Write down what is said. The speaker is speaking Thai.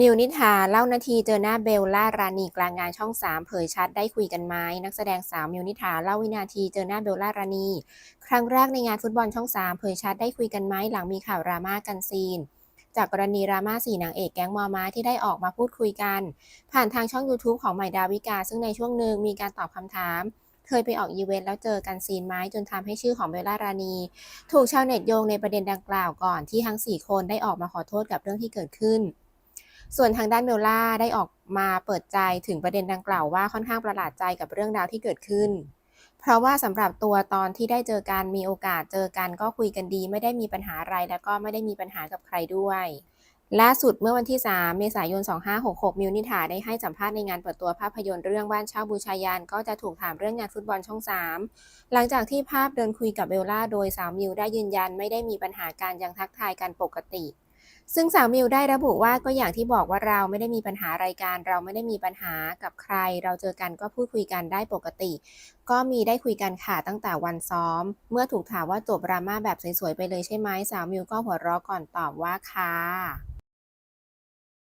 มิวนิธาเล่านาทีเจอหน้าเบลล่ารานีกลางงานช่อง3เผยชัดได้คุยกันไหมนักแสดงสาวมิวนิธาเล่าวินาทีเจอหน้าเบลล่ารานีครั้งแรกในงานฟุตบอลช่อง3เผยชัดได้คุยกันไหมหลังมีข่าวดราม่ากันซีน จากกรณีดราม่าสี่นางเอกแก๊งมอม้าที่ได้ออกมาพูดคุยกัน ผ่านทางช่อง YouTube ของใหม่ดาวิกา ซึ่งในช่วงหนึ่งมีการตอบคำถาม เคยไปออกอีเวนต์แล้วเจอกันซีนไหมจนทำให้ชื่อของเบลล่ารานีถูกชาวเน็ตโยงในประเด็นดังกล่าวก่อนที่ทั้ง4คนได้ออกมาขอโทษกับเรื่องที่เกิดขึ้น ส่วนทางด้านเบลล่าได้ออกมาเปิดใจถึงประเด็นดังกล่าวว่าค่อนข้างประหลาดใจกับเรื่องราวที่เกิดขึ้น เพราะว่าสำหรับตัวตอนที่ได้เจอกันมีโอกาสเจอกันก็คุยกันดี ไม่ได้มีปัญหาอะไรแล้วก็ไม่ได้มีปัญหากับใครด้วยล่าสุดเมื่อวันที่ 3 เมษายน 2566 มิวนิถาได้ให้สัมภาษณ์ในงานเปิดตัวภาพยนตร์เรื่องบ้านเช่าบูชายันก็จะถูกถามเรื่องงานฟุตบอลช่อง 3 หลังจากที่ภาพเดินคุยกับเบลล่าโดยสาวมิวได้ยืนยันไม่ได้มีปัญหาการยังทักทายกันปกติ ซึ่งสาวมิวได้ระบุว่าก็อย่างที่บอกว่าเราไม่ได้มีปัญหาอะไรการ เราไม่ได้มีปัญหากับใคร เราเจอกันก็พูดคุยกันได้ปกติ ก็มีได้คุยกันค่ะตั้งแต่วันซ้อม เมื่อถูกถามว่าจบดราม่าแบบสวยๆไปเลยใช่ไหมสาวมิวก็หัวเราะก่อนตอบว่าค่ะ